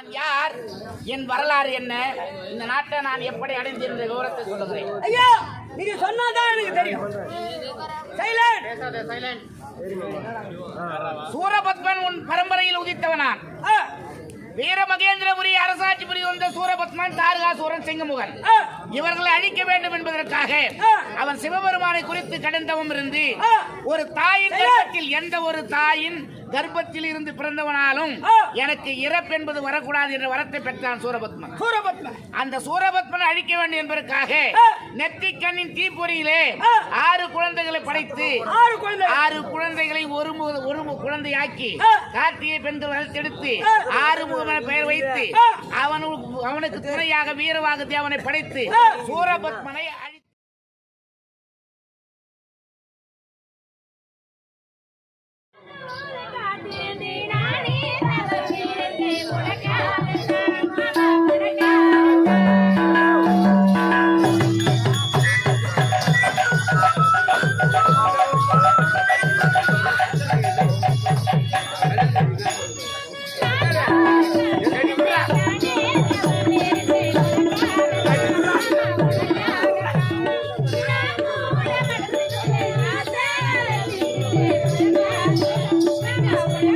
நான் யார்? என் வரலாறு என்ன? இந்த நாட்டை நான் எப்படி அடைந்தேன் என்ற விவரத்தை சொல்லுகிறேன். ஐயா நீங்க சொன்னாதான் எனக்கு தெரியும். சைலண்ட் சூரபத்மன் உன் பரம்பரையில் உதித்தவனான் வீரமகேந்திரபுரி அரசாட்சி புரி வந்த சூரபத்மன் தாரகாசூரன் சிங்கமுகன். இவர்களை அழிக்க வேண்டும் என்பதற்காக அவன் சிவபெருமானை குறித்து கடந்தவம் இருந்து ஒரு தாயின் கர்ப்பத்தில் எந்த ஒரு தாயின் கர்ப்பத்தில் இருந்து பிறந்தவனாலும் எனக்கு இறப்பு என்பது வரக்கூடாது என்ற வரத்தை பெற்றான் சூரபத்மன். சூரபத்மன். அந்த சூரபத்மனை அழிக்க வேண்டும் என்பதற்காக நெத்திக்கண்ணின் தீப்பொறியிலே ஆறு குழந்தைகளை படைத்து ஆறு குழந்தை ஆறு குழந்தைகளை ஒரு ஒரு குழந்தையாக்கி கார்த்திகை பெண்கள் வளர்த்தெடுத்து ஆறு முகமென பெயர் வைத்து அவனுக்கு அவனுக்கு துணையாக வீரவாக தேவனை படைத்து சூரபத்மனை Thank you.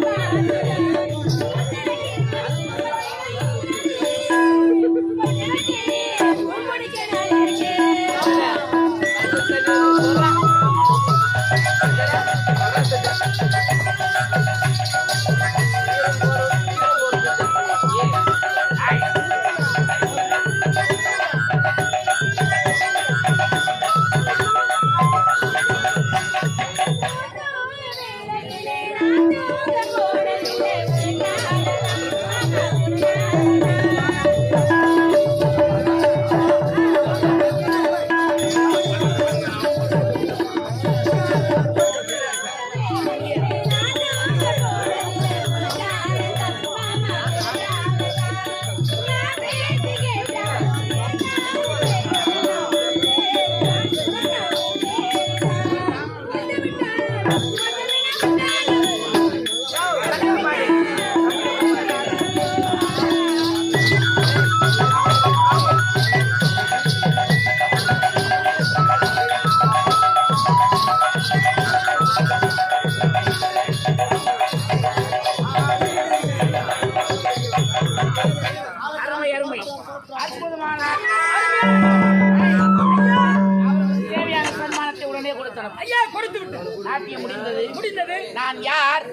கொடுத்தனர் ஐயா கொடுத்து விட்டு. நாட்டியம் முடிந்தது. முடிந்தது. நான் யார்?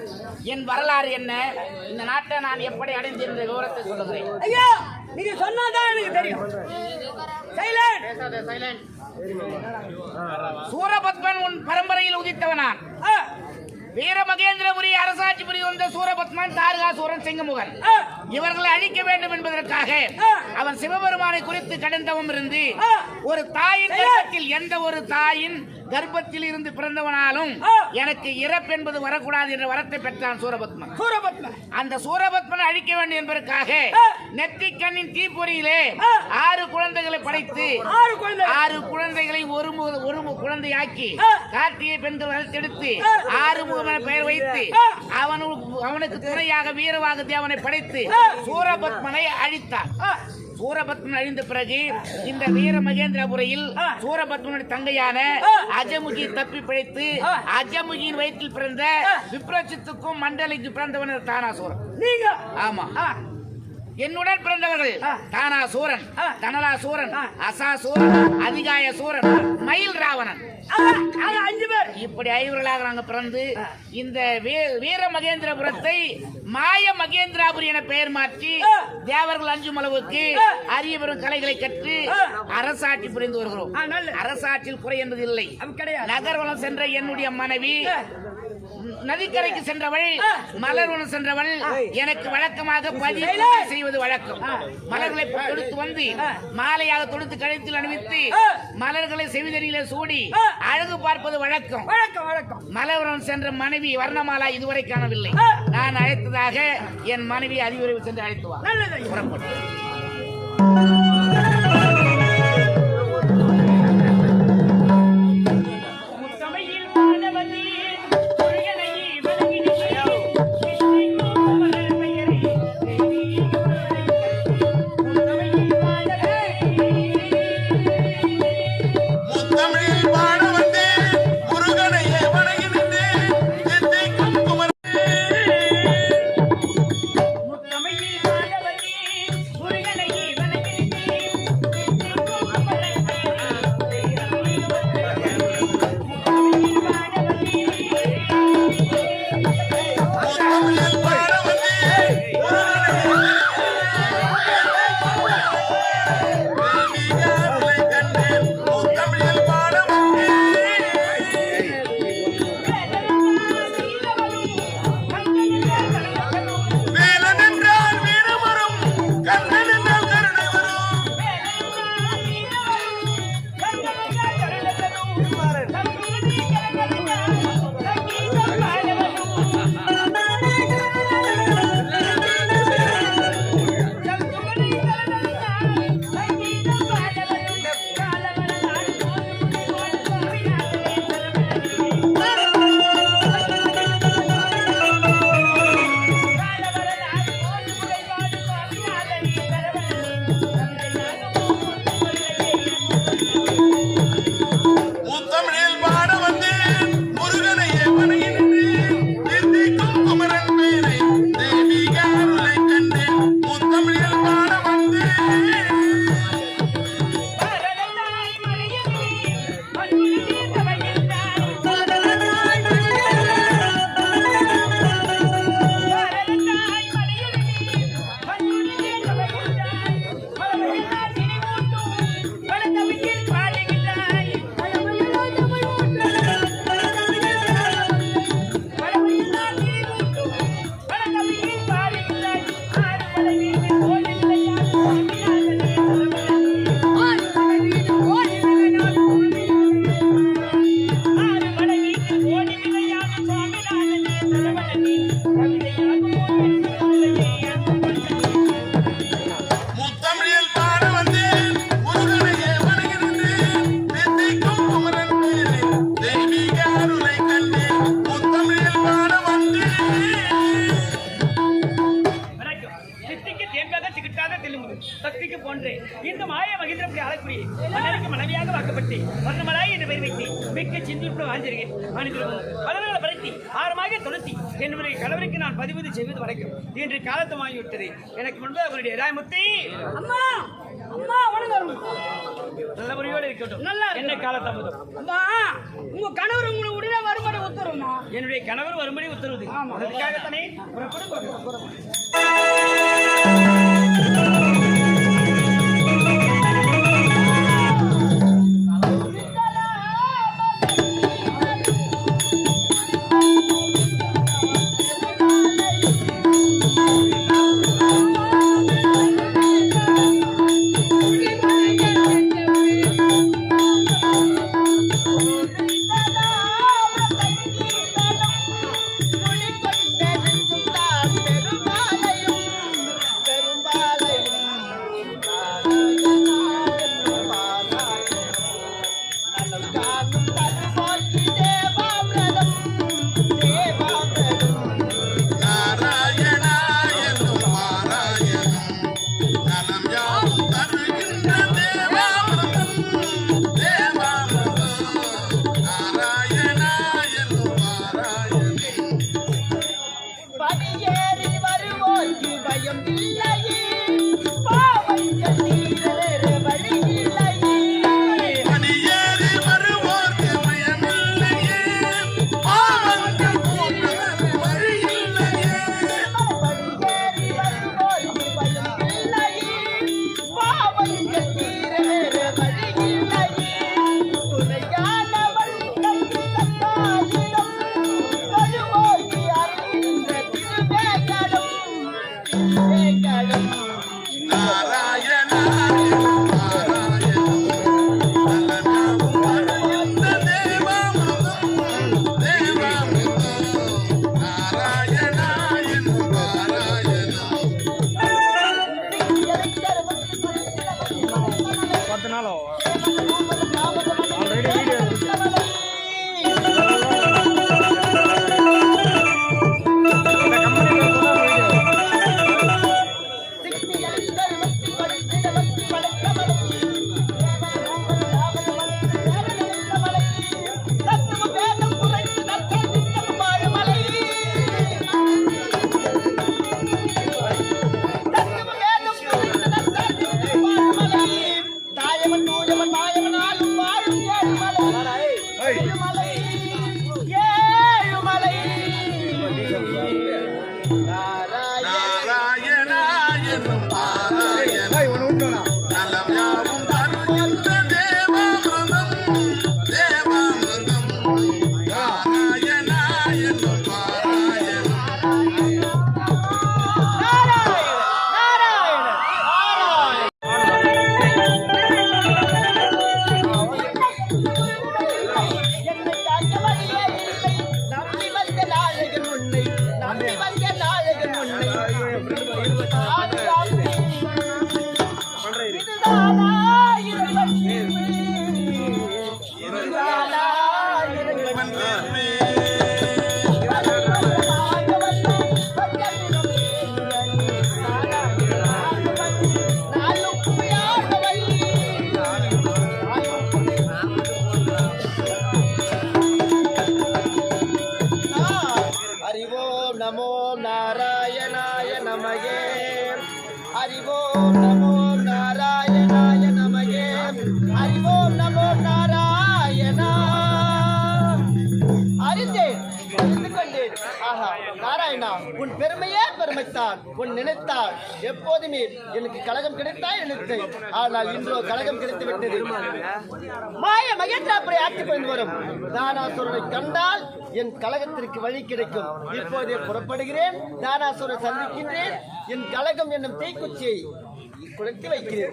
என் வரலாறு என்ன? இந்த நாட்டை நான் எப்படி அடைந்தேன் என்ற விவரத்தை சொல்லுகிறேன். ஐயா நீங்க சொன்னாதான் எனக்கு தெரியும். சைலண்ட் சூரபத்மன் உன் பரம்பரையில் உதித்தவனான் வீரமகேந்திரபுரி அரசாட்சி புரி வந்த சூரபத்மன் தாரகாசூரன் சிங்கமுகன். இவர்களை அழிக்க வேண்டும் என்பதற்காக அவன் சிவபெருமானை குறித்து கடந்தவம் இருந்து ஒரு தாயின் எந்த ஒரு தாயின் கர்ப்பத்தில் இருந்து பிறந்தவனாலும் எனக்கு இறப்பு என்பது வரக்கூடாது என்ற வரத்தை பெற்றான் சூரபத்மன். சூரபத்மன். அந்த சூரபத்மனை அழிக்க வேண்டும் என்பதற்காக நெத்திக்கண்ணின் தீப்பொறியிலே ஆறு குழந்தைகளை படைத்து ஆறு குழந்தை ஆறு குழந்தைகளை ஒரு ஒரு குழந்தையாக்கி கார்த்திகை பெண்கள் வளர்த்தெடுத்து ஆறு முகமென பெயர் வைத்து அவனுக்கு அவனுக்கு துணையாக வீரவாக தேவனை படைத்து சூரபத்மனை அழித்தார் சூரபத்மன் அழிந்த பிறகு இந்த வீர மகேந்திரபுரையில் சூரபத்மனுடைய தங்கையான அஜமுகி தப்பி பிழைத்து அஜமுகியின் வயிற்றில் பிறந்த விப்ரசித்துக்கும் மண்டலிக்கு பிறந்தவனர் தானாசூரன். நீங்க? ஆமா. என்னுடன் பிறந்தவர்கள் தானா சூரன் தனலா சூரன் அசா சூரன் அதிகாய சூரன் மயில் ராவணன். அஞ்சு பேர். இப்படி ஐவர்களாக பிறந்து இந்த வீர மகேந்திரபுரத்தை மாய மகேந்திராபுரி என பெயர் மாற்றி தேவர்கள் அஞ்சும் அளவுக்கு அரிய பெரும் கலைகளை கற்று அரசாட்சி புரிந்து வருகிறோம். அரசாட்சியில் குறை என்பது இல்லை. நகர்வனம் சென்ற என்னுடைய மனைவி நதிக்கரைக்கு சென்றவள் மலர்வனம் சென்றவள் எனக்கு வழக்கமாக பதிவு செய்வது வழக்கம். மலர்களை தொடுத்து வந்து மாலையாக தொடுத்து கழுத்தில் அணிவித்து மலர்களை செவிதனிலே சூடி அழகு பார்ப்பது வழக்கம். வழக்கம் வழக்கம். மலர்வனம் சென்ற மனைவி வர்ணமாலா இதுவரை காணவில்லை. நான் அழைத்ததாக என் மனைவி அதிவிரைவு சென்று அழைத்து வா. நல்லது ஐயா. புறப்பட்டு Thank you. என்னுடைய கணவருக்கு நான் பதிவு செய்வது வரைக்கும். இன்று காலத்தமாகிவிட்டது. எனக்கு முன்பு அவருடைய ராயமுத்தி அம்மா அம்மா நல்ல முறையோடு இருக்கட்டும். நல்லா என்ன காலத்தாமதம் அம்மா உங்க கணவர் உங்களை உடனே வரும்படி உத்தரவுமா என்னுடைய கணவர் வரும்படி உத்தரவு அதுக்காகத்தானே நாராயணா உன் பெருமையே பெருமைத்தான் உன் நினைத்தால் எப்போதுமே எனக்கு கழகம் கிடைத்தா எனக்கு ஆனால் இன்றோ கழகம் கிடைத்து விட்டது மாய மகேந்திராபுரை ஆட்சி புரிந்து வரும் தானாசுரனை கண்டால் என் கழகத்திற்கு வழி கிடைக்கும். இப்போதே புறப்படுகிறேன். தானாசுரை சந்திக்கின்றேன். என் கழகம் என்னும் தீக்குச்சியை குறைத்து வைக்கிறேன்.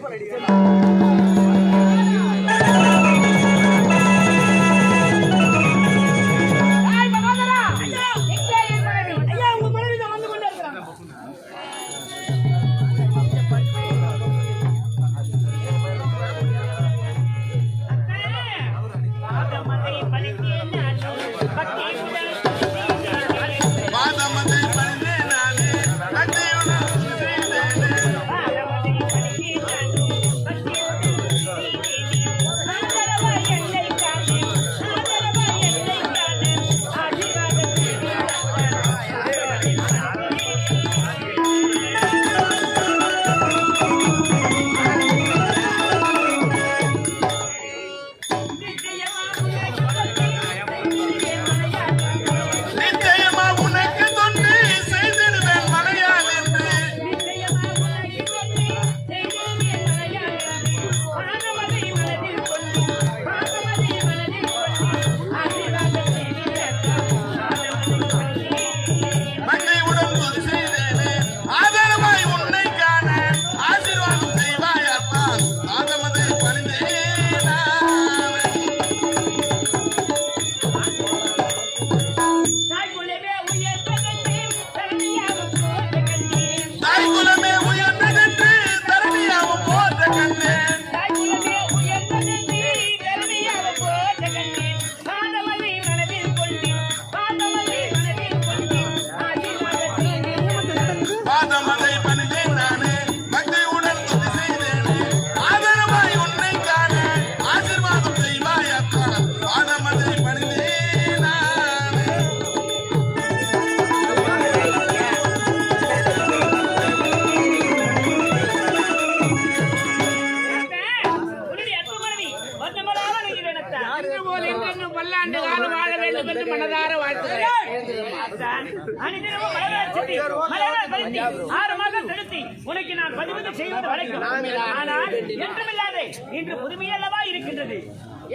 புதுமையல்லவா இருக்கின்றது.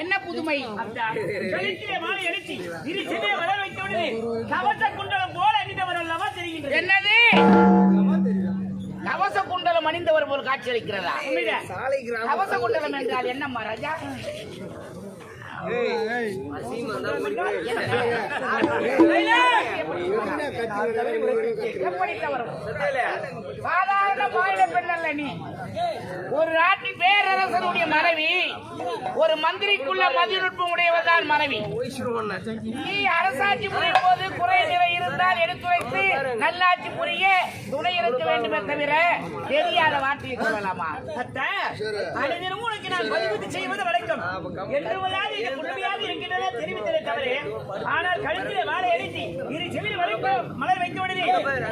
என்ன புதுமை? கழுத்திலே மாலை அடித்து இரு செடியை வளர வைத்தவுடனே கவச குண்டலம் போல அணிந்தவர் அல்லவா தெரிகின்றது. என்னது? கவச குண்டலம் அணிந்தவர் போல் காட்சி அளிக்கிறதா. கவச குண்டலம் என்றால் என்னம்மா ராஜா சாதாரண மாநில பெண் அல்ல நீ. ஒரு நாட்டு பேரரசனுடைய மனைவி ஒரு மந்திரிக்குள்ள மதிநுட்பம் உடையவர் தான் மனைவி. நீ அரசாட்சி புரியும் போது குறை நிறை இருந்தால் எடுத்துரைத்து நல்லாட்சி புரிய துணை இருக்க வேண்டுமே தவிர தெரியாத வார்த்தையை சொல்லலாமா? அத்தா, அனைவரும் உனக்கு நான் பதிவு செய்வது வழக்கம். என்றுமல்லாது இது புதுமையாக இருக்கின்றன தெரிவித்ததை தவிர ஆனால் கழுத்திலே வாழை அடித்து இரு செவில் வரைக்கும் மலர் வைத்து உடனே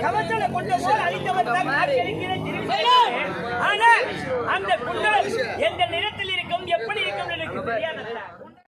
கவசல கொண்ட போல் அழித்தவர் தான் காட்சி ஆனால் அந்த குண்டல் எந்த நிறத்தில் இருக்கும் எப்படி இருக்கும் எனக்கு தெரியாததா?